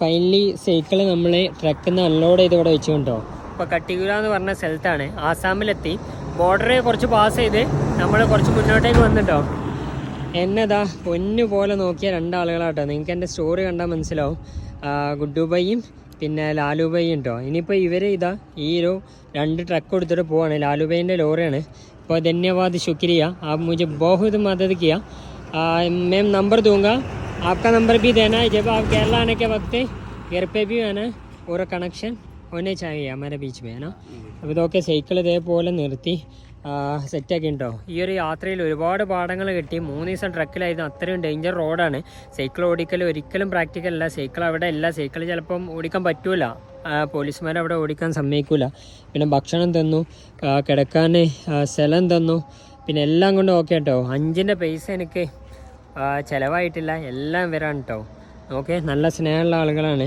Finally cycle നമ്മൾ ട്രക്കിൽ unload ചെയ്ത് ഇവിടെ വെച്ചുകൊണ്ടോ ഇപ്പൊ കട്ടികുര എന്ന് പറഞ്ഞ സ്ഥലത്താണ്. ആസാമിലെത്തി. ബോർഡറെ കുറച്ച് പാസ് ചെയ്ത് നമ്മൾ കുറച്ച് മുന്നോട്ടേക്ക് വന്നിട്ടോ? എന്നതാ പൊന്നു പോലെ നോക്കിയ രണ്ടാളുകളാട്ടോ. നിങ്ങൾക്ക് എന്റെ സ്റ്റോറി കണ്ടാൽ മനസ്സിലാവും. ഗുഡുബൈയും പിന്നെ ലാലുബൈയും ഉണ്ടോ? ഇനിയിപ്പോൾ ഇവർ ഇതാ ഈ ഒരു രണ്ട് ട്രക്ക് കൊടുത്തിട്ട് പോവാണ്. ലാലുബൈന്റെ ലോറിയാണ്. ഇപ്പോൾ ധന്യവാദ് ശുക്രിയ. ആ മുജെ ബഹുത് മദത് കിയ. മേം നമ്പർ തൂങ്ങാം. आपका नंबर भी देना है जब आप केरला आने के वक्त घर पे भी है ना और कनेक्शन होने चाहिए हमारे बीच में है ना അപ്പോൾ ഇതൊക്കെ സൈക്കിൾ ഇതേപോലെ നിർത്തി സെറ്റാക്കി ഉണ്ടോ ഈ ഒരു യാത്രയിൽ ഒരുപാട് പാഠങ്ങൾ കിട്ടി മൂന്ന് ദിവസം ട്രക്കിലായിരുന്നു അത്രയും ഡേഞ്ചർ റോഡാണ് സൈക്കിൾ ഓടിക്കൽ ഒരിക്കലും പ്രാക്ടിക്കൽ അല്ല സൈക്കിൾ അവിടെ അല്ല സൈക്കിൾ ചിലപ്പം ഓടിക്കാൻ പറ്റൂല പോലീസുമാർ അവിടെ ഓടിക്കാൻ സമ്മതിക്കൂല പിന്നെ ഭക്ഷണം തന്നു ആ, കിടക്കാൻ ആ, സ്ഥലം തന്നു പിന്നെ എല്ലാം കൊണ്ടും ഓക്കെ കേട്ടോ അഞ്ചിൻ്റെ പൈസ എനിക്ക് ആ, ചിലവായിട്ടില്ല. എല്ലാം വരാൻ കേട്ടോ ഓക്കെ നല്ല സ്നേഹമുള്ള ആളുകളാണ്.